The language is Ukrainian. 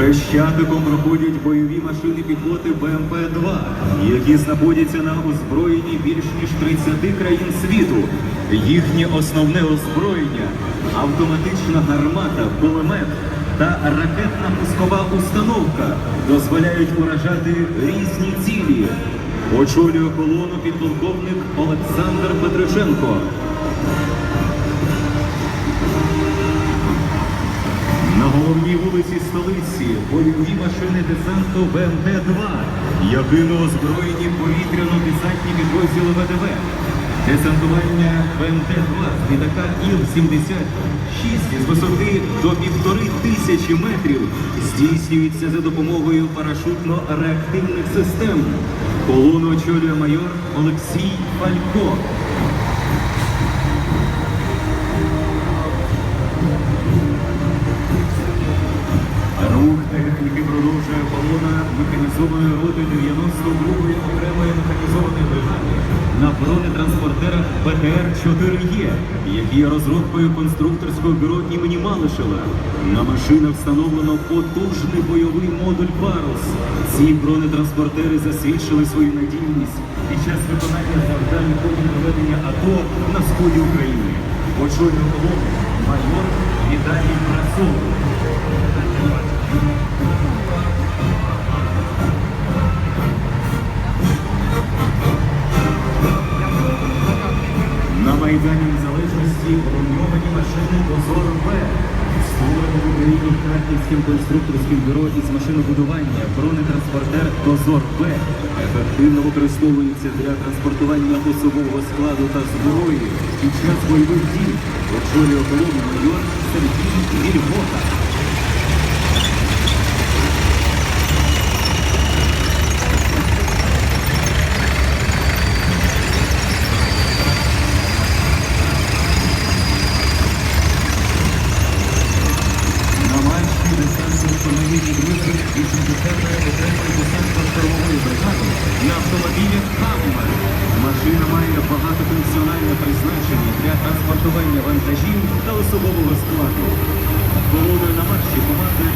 Хрещатиком проходять бойові машини піхоти БМП-2, які знаходяться на озброєнні більш ніж 30 країн світу. Їхнє основне озброєння автоматична гармата, кулемет та ракетна пускова установка дозволяють уражати різні цілі. Очолює колону підполковник Олександр Петришенко. Головній вулиці столиці бойові машини десанту БМП-2, якими озброєні повітряно-десантні підрозділи ВДВ. Десантування БМП-2 з літака Іл-76 з висоти до півтори тисячі метрів здійснюється за допомогою парашутно-реактивних систем. Колону очолює майор Олексій Фалько. Рух продовжує колона механізованої роти 92-ї окремої механізованої бригади на бронетранспортерах БТР-4Е, які є розробкою конструкторського бюро імені Малишева. На машинах встановлено потужний бойовий модуль «Парус». Ці бронетранспортери засвідчили свою надійність під час виконання завдань ході проведення АТО на сході України. Очолює колону майор Віталій Красов. На Майдані Незалежності броньовані машини «Дозор Б». Створені в Україні Харківським конструкторським бюро із машинобудування бронетранспортер «Дозор Б» ефективно використовується для транспортування особового складу та зброї під час бойових дій. Очолює колону майор Сергій Вільгота. Марші десантно-штурмові підрозділи 80-ї окремої десантно-штурмової бригади на автомобілі «Хаммер». Машина має багатофункціональне призначення для транспортування вантажів та особового складу. Колоною на марші командує